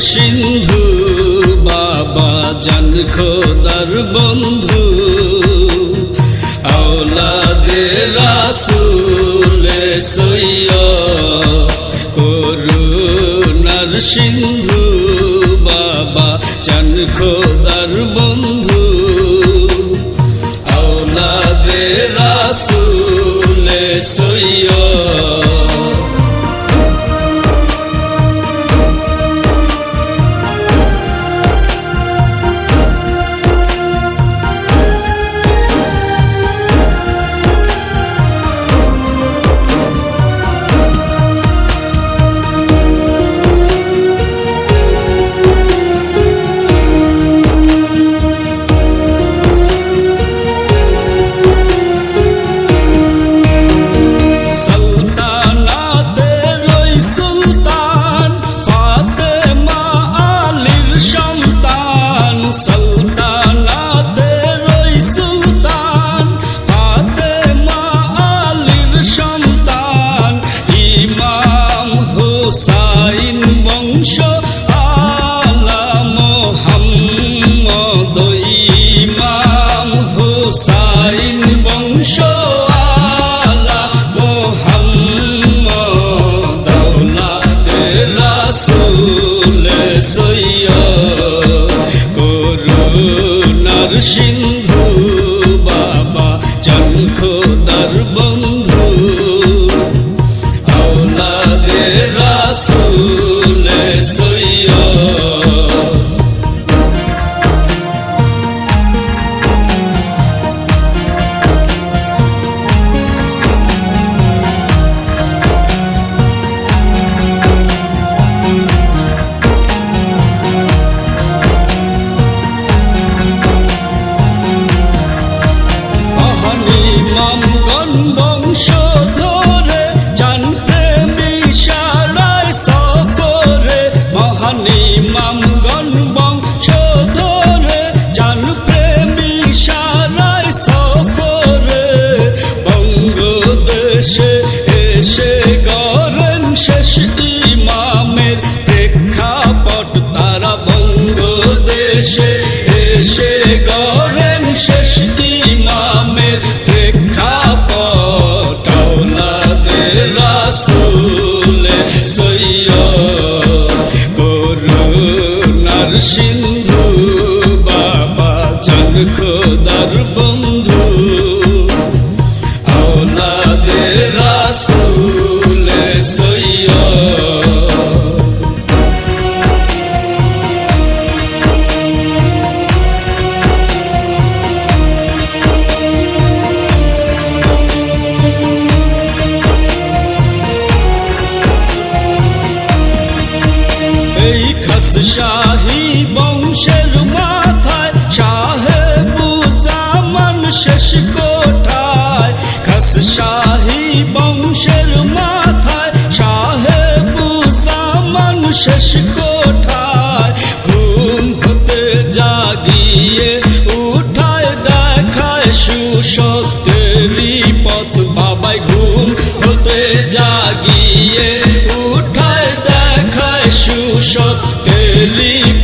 সিন্ধু বাবা জান খোদার বন্ধু। আওলাদে রাসুলে সৈয় করুণার সিন্ধু। মোহাম্মদ বঙ্গদেশে এসে গরেন শেষ ইমামের প্রেক্ষাপট। তারা বঙ্গদেশে এসে গরেন শেষ ইমামের প্রেক্ষাপট। রাসূলে সৈয়দ করুণার সিন্ধু, বাবা চান খোদার বন্ধু। আওলাদে শাহী বংশের মাথায় সাহেবুজামান শেষ কোঠায়। খস শাহী বংশের মাথায় সাহেবুজামান শেষ কোঠায়। ঘুম হতে জাগিয়ে উঠায়, দেখায় সুসত্যেরই পথ বাবাই ঘুম হতে জাগিয়ে সুসত্যেরই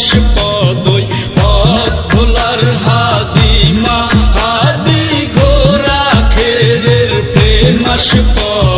আকাশ পদ হাদি প্রেমাস পদ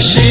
mexer.